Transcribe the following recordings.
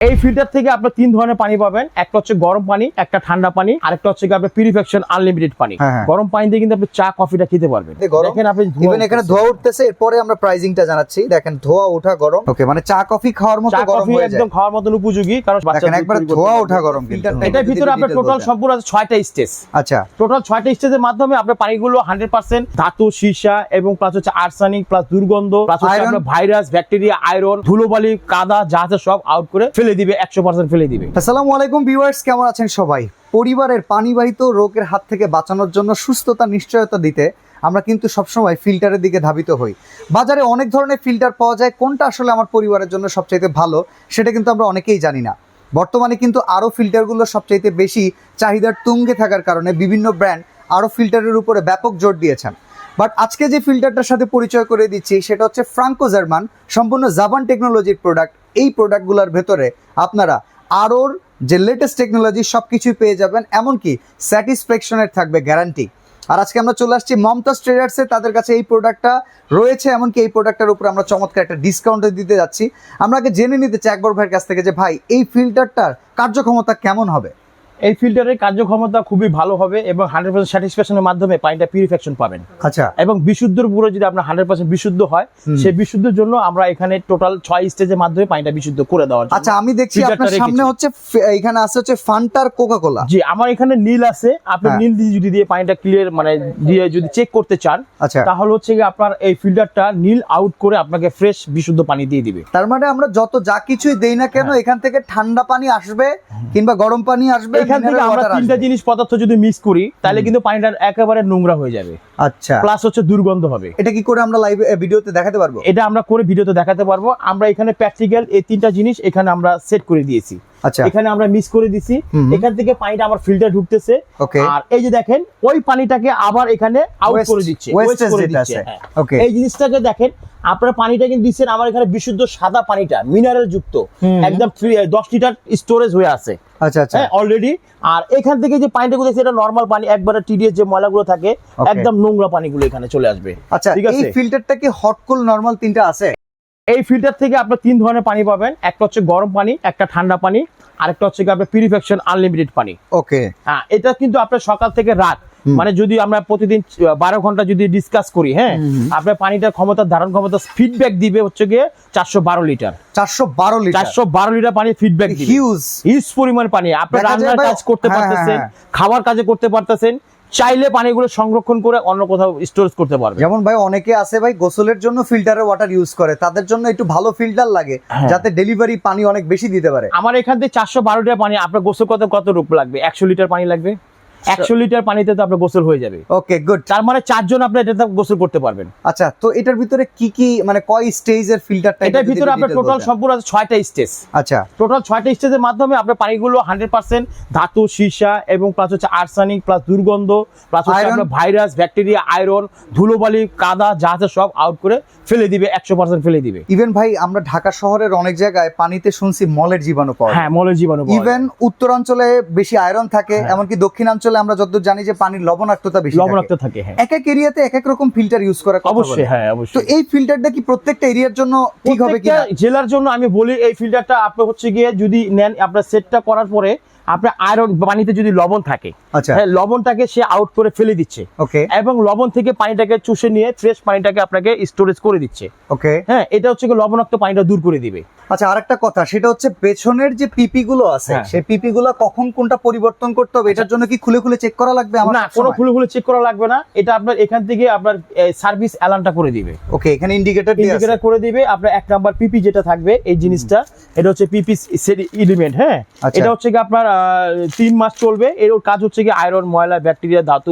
এই ফিল্টার থেকে আপনার তিন ধরনের পানি পাবেন। একটা হচ্ছে গরম পানি একটা ঠান্ডা পানি আরেকটা হচ্ছে কি আপনার পিউরিফিকেশন আনলিমিটেড পানি। হ্যাঁ, হ্যাঁ। গরম পানি দিয়ে কিন্তু আপনি চা কফিটা খেতে পারবেন। দেখেন আপনি ইভেন এখানে ধোয়া উঠতেছে এরপরে আমরা প্রাইজিংটা জানাচ্ছি। দেখেন ধোয়া ওঠা গরম। ওকে মানে চা কফি খাওয়ার মতো গরম হয়ে যায়। একদম খাওয়ার মতন উপযোগী কারণ দেখেন একবার ধোয়া ওঠা গরম কিন্তু। এটার ভিতরে আপনার টোটাল সম্পূর্ণ আছে ছয়টা স্টেজ আচ্ছা। টোটাল ছয়টা স্টেজের মাধ্যমে আপনার পানিগুলো হান্ড্রেড পার্সেন্ট ধাতু সীসা এবং প্লাস হচ্ছে আর্সানিক প্লাস দুর্গন্ধ প্লাস হচ্ছে ভাইরাস ব্যাকটেরিয়া আয়রন ধুলোবালি কাদা যা আছে সব আউট করে ফেলে দিবে একশো পার্সেন্ট ফেলে দিবে। আসসালামু আলাইকুম ভিউয়ার্স, কেমন আছেন সবাই? পরিবারের পানিবাহিত রোগের হাত থেকে বাঁচানোর জন্য সুস্থতা, নিশ্চয়তা দিতে আমরা কিন্তু সবসময় ফিল্টারের দিকে ধাবিত হই। বাজারে অনেক ধরনের ফিল্টার পাওয়া যায়, কোনটা আসলে আমার পরিবারের জন্য সবচাইতে ভালো সেটা কিন্তু আমরা অনেকেই জানি না। বর্তমানে কিন্তু আরও ফিল্টারগুলো সবচাইতে বেশি চাহিদার তুঙ্গে থাকার কারণে বিভিন্ন ব্র্যান্ড আরও ফিল্টারের উপরে ব্যাপক জোর দিয়েছেন। বাট আজকে যে ফিল্টারটার সাথে পরিচয় করে দিচ্ছি, সেটা হচ্ছে ফ্রাঙ্কো জার্মান, সম্পূর্ণ জাবান টেকনোলজির প্রোডাক্ট। এই প্রোডাক্টগুলোর ভেতরে আপনারা আরোর যে লেটেস্ট টেকনোলজি সব কিছুই পেয়ে যাবেন, এমনকি স্যাটিসফ্যাকশনের থাকবে গ্যারান্টি আর আজকে আমরা চলে আসছি মমতাজ ট্রেডার্সে তাদের কাছে এই প্রোডাক্টটা রয়েছে, এমনকি এই প্রোডাক্টটার উপর আমরা চমৎকার একটা ডিসকাউন্ট দিতে যাচ্ছি। আমরা আগে জেনে নিতে চাই একবার ভাইয়ের কাছ থেকে যে, ভাই, এই ফিল্টারটার কার্যক্ষমতা কেমন হবে? এই ফিল্টারের কার্যক্ষমতা খুবই ভালো হবে এবং হান্ড্রেড পার্সেন্ট স্যাটিসফ্যাকশনের মাধ্যমে পানিটা পিউরিফিকেশন পাবেন। আচ্ছা। এবং বিশুদ্ধর পুরো যদি আপনার হান্ড্রেড পার্সেন্ট বিশুদ্ধ হয় সেই বিশুদ্ধের জন্য আমরা এখানে টোটাল ছয় স্টেজের মাধ্যমে পানিটা বিশুদ্ধ করে দেওয়ার আচ্ছা আমি দেখছি আপনার সামনে হচ্ছে এখানে আছে হচ্ছে ফান্টার কোকা কোলা জি আমার এখানে নীল আছে। আপনি হ্যাঁ। নীল দিয়ে যদি দিয়ে পানিটা ক্লিয়ার মানে দিয়ে যদি চেক করতে চান আচ্ছা। তাহলে হচ্ছে কি আপনার এই ফিল্টারটা নীল আউট করে আপনাকে ফ্রেশ বিশুদ্ধ পানি দিয়ে দিবে। তার মানে আমরা যত যা কিছুই দেই না কেন এখান থেকে ঠান্ডা পানি আসবে কিংবা গরম পানি আসবে এখান থেকে আমরা তিনটা জিনিস পদার্থ যদি মিক্স করি তাহলে কিন্তু পানিটা একেবারে নোংরা হয়ে যাবে। আচ্ছা। প্লাস হচ্ছে দুর্গন্ধ হবে। এটা কি করে আমরা লাইভ ভিডিওতে দেখাতে পারব? এটা আমরা করে ভিডিওতে দেখাতে পারব। আমরা এখানে প্র্যাকটিক্যাল এই তিনটা জিনিস এখানে আমরা সেট করে দিয়েছি। আচ্ছা। এখানে আমরা মিক্স করে দিছি। এখান থেকে পানিটা আমার ফিল্টার ঢুকতেছে। আর এই যে দেখেন ওই পানিটাকে আবার এখানে আউট করে দিচ্ছে waste করে দিচ্ছে। হ্যাঁ। এই জিনিসটাকে দেখেন আপনারা পানিটা কিন্তু দিচ্ছেন আমার এখানে বিশুদ্ধ সাদা পানিটা মিনারেল যুক্ত। একদম দশ লিটার স্টোরেজ হয়ে আছে। আচ্ছা আচ্ছা। হ্যাঁ অলরেডি আর এখান থেকে যে পানিটা গুলো এটা নর্মাল পানি একবারে টিডিএস যে ময়লাগুলো থাকে একদম নোংরা পানিগুলো এখানে চলে আসবে। আচ্ছা ঠিক এই আছে। ফিল্টারটা কি হট কুল নরমাল তিনটা আছে? এই ফিল্টার থেকে আপনার তিন ধরনের পানি পাবেন। একটা হচ্ছে গরম পানি একটা ঠান্ডা পানি আরেকটা হচ্ছে আপনার পিউরিফিকেশন আনলিমিটেড পানি। ওকে। হ্যাঁ এটা কিন্তু আপনার সকাল থেকে রাত। মানে যদি আমরা প্রতিদিন বারো ঘণ্টা যদি ডিসকাস করি হ্যাঁ আপনার পানিটার ক্ষমতা ধারণ ক্ষমতা ফিডব্যাক দিবে হচ্ছে গিয়ে চারশো বারো লিটার। চারশো বারো লিটার। চারশো বারো লিটার পানি ফিডব্যাক হিউজ হিউজ পরিমাণ পানি। আপনি রান্নার কাজ করতে হ্যাঁ, পারতেছেন হ্যাঁ, খাবার কাজে করতে পারতেছেন চাইলে পানিগুলো সংরক্ষণ করে অন্য কোথাও স্টোরেজ করতে পারবে। যেমন ভাই অনেকে আছে ভাই গোসলের জন্য ফিল্টারের ওয়াটার ইউজ করে। তাদের জন্য একটু ভালো ফিল্টার লাগে হ্যাঁ। যাতে ডেলিভারি পানি অনেক বেশি দিতে পারে। আমার এখান থেকে চারশো বারোটা লিটার পানি আপনার গোসল করতে কত রূপ লাগবে? একশো লিটার পানি লাগবে? একশো লিটার পানিতে তো আপনার গোসল হয়ে যাবে। ওকে গুড তার মানে চারজন আপনি এটাতে গোসল করতে পারবেন। আচ্ছা তো এটার ভিতরে কি কি মানে কয় স্টেজের ফিল্টারটা এটার ভিতরে আপনার টোটাল সম্পূর্ণ আছে ছয়টা স্টেজ আচ্ছা। টোটাল ছয়টা স্টেজের মাধ্যমে আপনার পানিগুলো হান্ড্রেড পার্সেন্ট ধাতু সীসা এবং প্লাস হচ্ছে আর্সানিক প্লাস দুর্গন্ধ প্লাস হচ্ছে আপনার ভাইরাস ব্যাকটেরিয়া আয়রন ধুলোবালি কাদা যা আছে সব আউট করে ফেলে দিবে একশো পার্সেন্ট ফেলে দিবে। ইভেন ভাই আমরা ঢাকা শহরের অনেক জায়গায় পানিতে শুনছি মলের জীবাণু পাওয়া হ্যাঁ মলের জীবাণু ইভেন উত্তরাঞ্চলে বেশি আয়রন থাকে হ্যাঁ। এমনকি দক্ষিণাঞ্চলে আমরা যতদূর জানি যে পানির লবণাক্ততা বেশি লবণাক্ত থাকে। হ্যাঁ। এক এক এরিয়াতে এক এক রকম ফিল্টার ইউজ করা অবশ্যই হ্যাঁ অবশ্যই। তো এই ফিল্টারটা কি প্রত্যেকটা এরিয়ার জন্য ঠিক হবে কি জেলার জন্য আমি বলি এই ফিল্টারটা আপনি হচ্ছে গিয়ে যদি নেন আপনার সেটটা করার পরে আপনার আয়রন পানিতে যদি লবণ থাকে আচ্ছা। হ্যাঁ লবণটাকে সে আউট করে ফেলে দিচ্ছে। এবং লবণ থেকে পানিটাকে চুষে নিয়ে ফ্রেশ পানিটাকে আপনাকে স্টোরেজ করে দিচ্ছে। ওকে। হ্যাঁ এটা হচ্ছে লবণাক্ত পানিটা দূর করে দিবে। আচ্ছা আরেকটা কথা সেটা হচ্ছে পেছনের যে পিপি গুলো আছে হ্যাঁ। সেই পিপি গুলো কখন কোনটা পরিবর্তন করতে হবে এটার জন্য কি খুলে খুলে চেক করা লাগবে না কোনো খুলে খুলে চেক করা লাগবে না। এটা আপনার এখান থেকে আপনার সার্ভিস অ্যালার্মটা করে দিবে। ওকে এখানে ইন্ডিকেটর ইন্ডিকেটর করে দিবে আপনার এক নাম্বার পিপি যেটা থাকবে এই জিনিসটা এটা হচ্ছে পিপি এলিমেন্ট হ্যাঁ। আচ্ছা। এটা হচ্ছে কি আপনার তিন মাস চলবে। এর কাজ হচ্ছে কি আয়রন ময়লা ব্যাকটেরিয়া ধাতু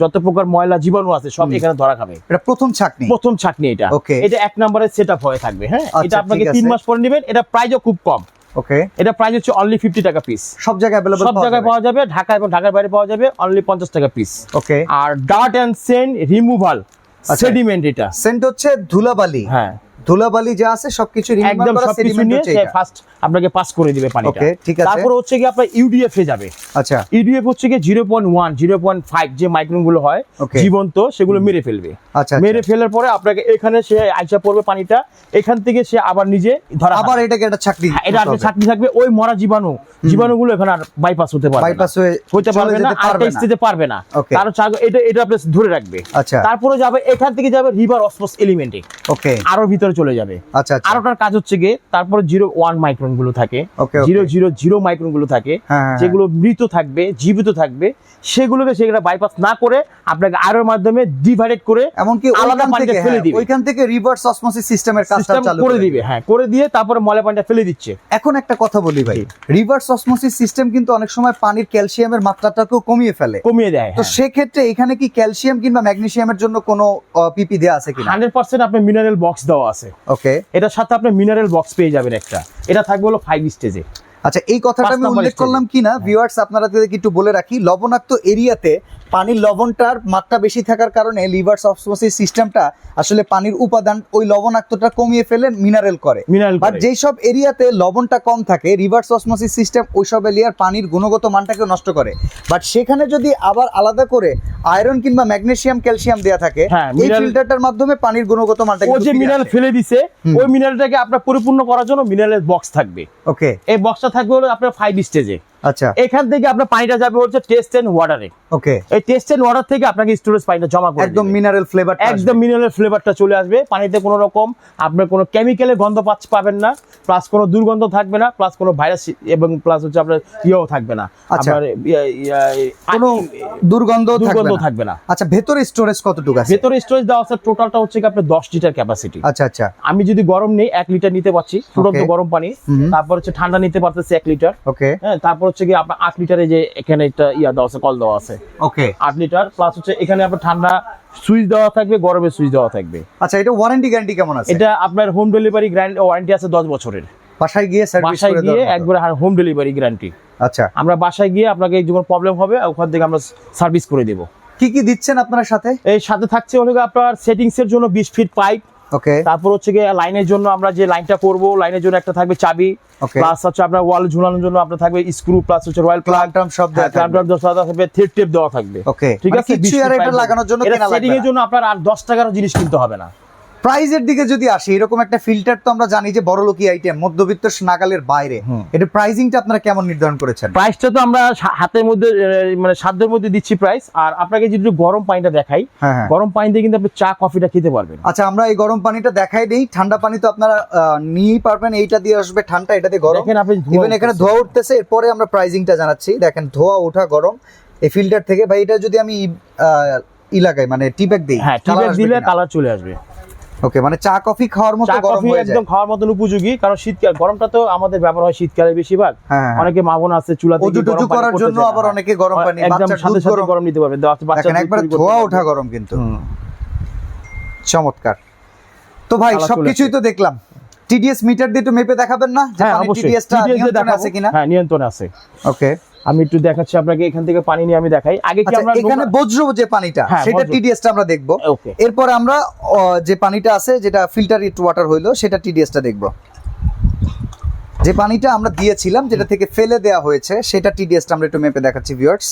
যত প্রকার ময়লা জীবাণু আছে সব এখানে ধরা খাবে। এটা প্রথম ছাকনি? প্রথম ছাকনি এটা. এটা এক নম্বরের সেট আপ হয়ে থাকবে হ্যাঁ? আচ্ছা, এটা আপনাকে তিন মাস পরে নেবেন। এটা প্রাইসও খুব কম। ওকে এটা প্রাইস হচ্ছে অনলি ফিফটি টাকা পিস সব জায়গায় অ্যাভেলেবল সব জায়গায় পাওয়া যাবে। ঢাকা এবং ঢাকার বাইরে পাওয়া যাবে অনলি পঞ্চাশ টাকা piece okay R dirt and sand removal. Sediment এটা। সেন্ট হচ্ছে ধুলাবালি। হ্যাঁ। ধুলাবালি যা আছে সবকিছু একদম সবকিছু নিয়ে। ফার্স্ট আপনাকে পাস করে দিবে পানিটা। ঠিক আছে। তারপর হচ্ছে কি আপনার ইউডিএফ এ যাবে। আচ্ছা। ইউডিএফ হচ্ছে কি zero point one zero point five যে মাইক্রোনগুলো হয় জীবন্ত সেগুলো মেরে ফেলবে। আচ্ছা মেরে ফেলার পরে আপনাকে এখানে সে আইসা পড়বে পানিটা এখান থেকে সে আবার নিজে ধরা আবার এটাকে একটা চাকরি হ্যাঁ, এটা আপনি ছাটনি থাকবে ওই মরা জীবাণু। জীবাণুগুলো এখানে আর বাইপাস হতে পারবে বাইপাস। হয়ে হতে পারবে না আর পারবে না। পারবে চাগ- এটা এটা আপনি ধরে রাখবে। আচ্ছা। তারপরে যাবে এখান থেকে যাবে রিভার অসমস এলিমেন্টে ওকে আরও ভিতরে চলে যাবে। আচ্ছা আচ্ছা। আর ওটার কাজ হচ্ছে গিয়ে তারপরে জিরো ওয়ান মাইক্রনগুলো থাকে. জিরো জিরো জিরো মাইক্রনগুলো থাকে। হ্যাঁ, হ্যাঁ, যেগুলো মৃত থাকবে জীবিত থাকবে সেগুলোকে সেগুলো বাইপাস না করে আপনাকে আরোর মাধ্যমে ডিভাইডেড করে এমনকি আলাদা পানিতে ফেলে হ্যাঁ, দিবে। ওইখান থেকে রিভার্স অসমোসিস সিস্টেমের কাজটা চালু করে দিবে হ্যাঁ করে দিয়ে তারপরে ময়লা পানিটা ফেলে দিচ্ছে। এখন একটা কথা বলি ভাই রিভার্স অসমোসিস সিস্টেম কিন্তু অনেক সময় পানির ক্যালসিয়ামের মাত্রাটাকেও কমিয়ে ফেলে। কমিয়ে দেয় তো সেক্ষেত্রে এখানে কি ক্যালসিয়াম কিংবা ম্যাগনেসিয়ামের জন্য কোনো পিপি দেওয়া আছে কিনা? হান্ড্রেড পার্সেন্ট আপনার মিনারেল বক্স দেওয়া আছে। ওকে এটার সাথে আপনি মিনারেল বক্স পেয়ে যাবেন একটা। এটা থাকবে হলো ফাইভ স্টেজে আচ্ছা এই কথাটা আমি উল্লেখ। করলাম কিনা? ভিউয়ার্স আপনারা যদি একটু বলে রাখি লবণাক্ত এরিয়াতে পানির লবণটার মাত্রা বেশি থাকার কারণে লিভার্স অসমোসিস সিস্টেমটা আসলে পানির উপাদান ওই লবণাক্তটা কমিয়ে ফেলে মিনারেল করে। বাট যেই সব এরিয়াতে লবণটা কম থাকে রিভার্স অসমোসিস সিস্টেম ওই সব এরিয়ার পানির গুণগত মানটাকে নষ্ট করে। বাট সেখানে যদি আবার আলাদা করে আয়রন কিংবা ম্যাগনেসিয়াম ক্যালসিয়াম দেয়া থাকে হ্যাঁ, এই ফিল্টারটার মাধ্যমে পানির গুণগত মানটা ও যে মিনারেল ফেলে দিছে ওই মিনারেলটাকে আপনার পরিপূর্ণ করার জন্য মিনারেল বক্স থাকবে। ওকে এই বক্সটা থাকবে হলো আপনার ফাইভ স্টেজে আচ্ছা। এখান থেকে আপনার পানিটা যাবে হচ্ছে টেস্ট এন্ড ওয়াটারে ওকে। এই টেস্ট এন্ড ওয়াটার থেকে আপনাকে স্টোরেজ পানিটা জমা করে একদম মিনারেল ফ্লেভার একদম মিনারেল ফ্লেভারটা চলে আসবে। পানিতে কোনো রকম আপনার কোনো কেমিক্যালের গন্ধ পাবেন না। প্লাস কোনো দুর্গন্ধ থাকবে না। প্লাস কোনো ভাইরাস এবং প্লাস হচ্ছে আপনার ইয়েও থাকবে না। আচ্ছা। আপনার ইয়া- ইয়া- কোনো দুর্গন্ধ দুর্গন্ধ থাকবে না। আচ্ছা ভেতরে স্টোরেজ কতটুকু আছে? ভেতরে স্টোরেজ দেওয়া আছে টোটালটা হচ্ছে কি আপনার দশ লিটার ক্যাপাসিটি আচ্ছা আচ্ছা। আমি যদি গরম নেই এক লিটার নিতে পারছি। Okay. গরম পানি। তারপর হচ্ছে ঠান্ডা নিতে পারতেছি এক লিটার ওকে। হ্যাঁ তারপর হচ্ছে কি আপনার আট লিটারে যে এখানে একটা ইয়া দেওয়া আছে কল দেওয়া আছে। ওকে আট লিটার প্লাস হচ্ছে এখানে আপনার ঠান্ডা সুইচ দেওয়া থাকবে গরমের সুইচ দেওয়া থাকবে। আচ্ছা এটা ওয়ারেন্টি গ্যারান্টি কেমন আছে? এটা আপনার হোম ডেলিভারি গ্যারান্টি ওয়ারেন্টি আছে দশ বছরের। বাসায় গিয়ে সার্ভিস বাসায় করে গিয়ে একবার হোম ডেলিভারি গ্যারান্টি আচ্ছা। আমরা বাসায় গিয়ে আপনাকে যখন প্রবলেম হবে ওখান থেকে আমরা সার্ভিস করে দেব। কি কি দিচ্ছেন আপনার সাথে? এই সাথে থাকছে হলো আপনার সেটিংস এর জন্য বিশ ফিট পাইপ ওকে তারপর হচ্ছে গিয়ে লাইনের জন্য আমরা যে লাইনটা করব লাইনের জন্য একটা থাকবে চাবি. প্লাস হচ্ছে আপনার ওয়াল ঝুলানোর জন্য আপনার থাকবে স্ক্রু প্লাস হচ্ছে রয়্যাল প্লাগ টার্ম সব থাকবে। দেওয়া থাকবে থ্রেড টেপ দেওয়া থাকবে। ওকে ঠিক মানে আছে? কিছু আর এটা লাগানোর জন্য কেনা সেটিং লাগবে এর জন্য আপনার আর 10 টাকারও জিনিস কিনতে হবে না। প্রাইজের দিকে যদি আসি এরকম একটা ফিল্টার তো আমরা জানি যে বড় লোকি আইটেম মধ্যবিত্ত নাগালের বাইরে। এটা প্রাইজিংটা আপনারা কেমন নির্ধারণ করেছেন? প্রাইসটা তো আমরা হাতের মধ্যে মানে সাধ্যের মধ্যে দিচ্ছি প্রাইস আর আপনাকে যদি গরম পানিটা দেখাই হ্যাঁ হ্যাঁ। গরম পানি দিয়ে কিন্তু আপনি চা কফিটা খেতে পারবেন। আচ্ছা আমরা এই গরম পানিটা দেখাই দেই। ঠান্ডা পানি তো আপনারা নিয়েই পারবেন এইটা দিয়ে আসবে ঠান্ডা এটা দিয়ে গরম। দেখেন আপনি ইভেন এখানে। ধোয়া উঠতেছে এরপরে আমরা প্রাইজিংটা জানাচ্ছি। দেখেন ধোয়া ওঠা গরম। এই ফিল্টার থেকে ভাই এটা যদি আমি আহ, ই লাগাই মানে টি ব্যাগ দিই হ্যাঁ ঠিক দিলে কালার চলে আসবে। ওকে মানে চা কফি খাওয়ার মতো গরম হয়ে যায়। একদম খাওয়ার মতন উপযোগী কারণ শীতকাল গরমটা তো আমাদের হয় শীতকালে বেশিরভাগ। হ্যাঁ হ্যাঁ। অনেকে আছে চুলা অজু টজু করার জন্য আবার অনেকে গরম পানি সাথে সাথে গরম। গরম নিতে দেখেন একবার ধোয়া ওঠা গরম কিন্তু। চমৎকার। তো ভাই সবকিছুই তো দেখলাম। টিডিএস মিটার দিয়ে একটু মেপে দেখাবেন না? যে হ্যাঁ অবশ্যই। TDS টা নিয়ন্ত্রণে আছে কিনা? হ্যাঁ নিয়ন্ত্রণে আছে। ওকে আমি একটু দেখাচ্ছি আপনাকে এখান থেকে পানি নিয়ে আমি দেখাই। আগে কি আচ্ছা আমরা এখানে বজ্র যে পানিটা হ্যাঁ, সেটা বজ্র। টিডিএস টা আমরা দেখব। এরপরে আমরা যে পানিটা আছে যেটা ফিল্টারিড ওয়াটার হইল সেটা টিডিএস টা দেখব। যে পানিটা আমরা দিয়েছিলাম যেটা থেকে ফেলে দেওয়া হয়েছে সেটা টিডিএস টা আমরা একটু মেপে দেখাচ্ছি ভিউয়ার্স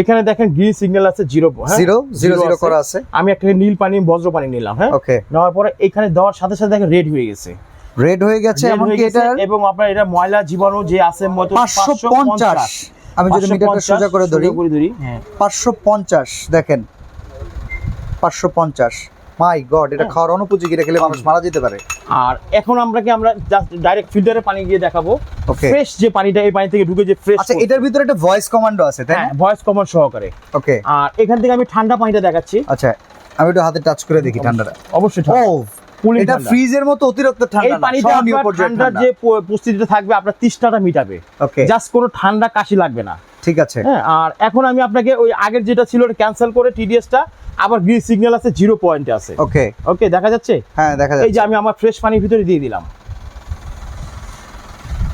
এখানে দেখেন গ্রিন সিগন্যাল আছে জিরো জিরো জিরো জিরো করা আছে। আমি একটা নীল পানি বজ্র পানি নিলাম হ্যাঁ? ওকে নেওয়ার পরে এখানে দেওয়ার সাথে সাথে দেখেন রেড হয়ে গেছে। রেড হয়ে গেছে এমনকি এটা এবং আপনার এটা ময়লা জীবাণু যে আছে মতো পাঁচশো পঞ্চাশ। আমি যদি মিটারটা সোজা করে ধরি। ধরি। হ্যাঁ। পাঁচশো পঞ্চাশ দেখেন। পাঁচশো পঞ্চাশ। মাই গড এটা খাওয়ার অনুপযোগী এটা খেলে মানুষ মারা যেতে পারে। আর এখন আমরা কি আমরা জাস্ট ডাইরেক্ট ফিল্টারে পানি গিয়ে দেখাবো। ওকে ফ্রেশ যে পানিটা এই পানি থেকে ঢুকে যে ফ্রেশ আচ্ছা এটার ভিতরে একটা ভয়েস কমান্ডো আছে তাই হ্যাঁ না ভয়েস কমান্ড সহকারে। ওকে আর এখান থেকে আমি ঠান্ডা পানিটা দেখাচ্ছি। আচ্ছা আমি একটু হাতে টাচ করে দেখি ঠান্ডাটা। অবশ্যই ও ঠান্ডা। Cooling এটা ফ্রিজের মতো অতিরিক্ত ঠান্ডা না পানিতে আপনার ঠান্ডার যে থাকবে আপনার তৃষ্ণাটা মিটাবে। জাস্ট কোনো ঠান্ডা কাশি লাগবে না। ঠিক আছে। হ্যাঁ আর এখন আমি আপনাকে ওই আগের যেটা ছিল ক্যান্সেল করে টিডিএসটা আবার গ্রিন সিগন্যাল আছে জিরো পয়েন্টে আছে। ওকে ওকে দেখা যাচ্ছে? হ্যাঁ দেখা এই যে আমি আমার ফ্রেশ পানির ভিতরে দিয়ে দিলাম।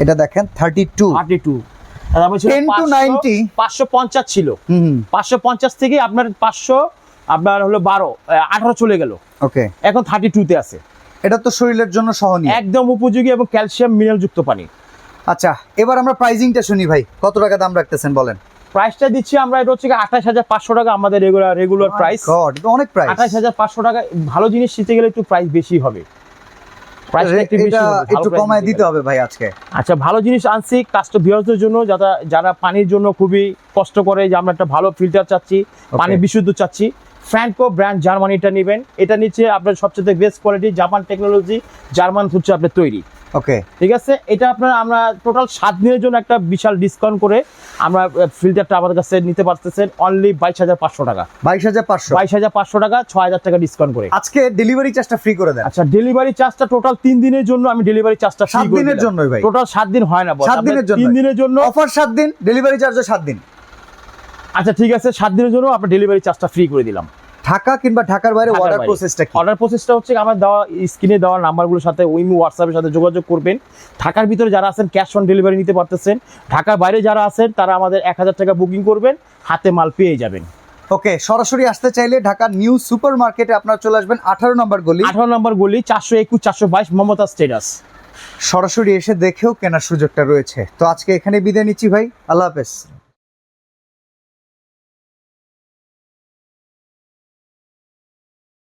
এটা দেখেন thirty two thirty two 10 to 90 পাঁচশো পঞ্চাশ ছিল। হুম পাঁচশো পঞ্চাশ থেকে আপনার পাঁচশো আপনার হলো বারো আঠারো চলে গেল। ওকে এখন থার্টি টুতে আছে। এটা তো শরীরের জন্য সহনীয়। একদম উপযোগী এবং ক্যালসিয়াম মিনারেল যুক্ত পানি। আচ্ছা এবার আমরা প্রাইজিংটা শুনি ভাই। কত টাকা দাম রাখতেছেন বলেন? প্রাইসটা দিচ্ছি আমরা এটা হচ্ছে আঠাশ হাজার পাঁচশো টাকা আমাদের রেগুলার রেগুলার প্রাইস অনেক প্রাইস আঠাশ হাজার পাঁচশো টাকা ভালো জিনিস নিতে গেলে একটু প্রাইস বেশি হবে। একটু কমায় দিতে হবে। ভাই আজকে। আচ্ছা ভালো জিনিস আনছি কাস্ট ভিউয়ারদের জন্য যারা যারা পানির জন্য খুবই কষ্ট করে যে আমরা একটা ভালো ফিল্টার চাচ্ছি পানি বিশুদ্ধ চাচ্ছি ফ্র্যাঙ্কো ব্র্যান্ড জার্মানিটা নেবেন। এটা নিচ্ছে আপনার সবচেয়ে best quality Japan technology German হচ্ছে আপনার তৈরি। ওকে ঠিক আছে? এটা আপনার আমরা টোটাল সাত দিনের জন্য একটা বিশাল ডিসকাউন্ট করে আমরা ফিল্টারটা আমাদের কাছে নিতে পারতেছেন অনলি বাইশ হাজার পাঁচশো টাকা। বাইশ হাজার পাঁচশো। বাইশ হাজার পাঁচশো টাকা ছয় হাজার টাকা ডিসকাউন্ট করে। আজকে ডেলিভারি চার্জটা ফ্রি করে দেন। আচ্ছা ডেলিভারি চার্জটা টোটাল তিন দিনের জন্য আমি ডেলিভারি চার্জটা সাত দিনের জন্য ভাই। টোটাল সাত দিন হয় না। সাত দিনের জন্য। তিন দিনের জন্য অফার সাত দিন ডেলিভারি চার্জও সাত দিন। আচ্ছা ঠিক আছে সাত দিনের জন্য আপনার ডেলিভারি চার্জটা ফ্রি করে দিলাম। ঢাকা কিংবা ঢাকার বাইরে অর্ডার প্রসেসটা কি? অর্ডার প্রসেসটা হচ্ছে আমার দেওয়া স্ক্রিনে দেওয়া নাম্বারগুলোর সাথে উইমু হোয়াটসঅ্যাপের সাথে যোগাযোগ করবেন। ঢাকার ভিতরে যারা আছেন ক্যাশ অন ডেলিভারি নিতে পারতেছেন ঢাকার বাইরে যারা আছেন তারা আমাদের এক হাজার টাকা বুকিং করবেন হাতে মাল পেয়ে যাবেন। ওকে সরাসরি আসতে চাইলে ঢাকা নিউ সুপার মার্কেটে আপনারা চলে আসবেন আঠারো নম্বর গলি। আঠারো নম্বর গলি চারশো একুশ চারশো বাইশ মমতা স্টেটাস সরাসরি এসে দেখেও কেনার সুযোগটা রয়েছে। তো আজকে এখানে বিদায় নিচ্ছি ভাই আল্লাহ হাফেজ।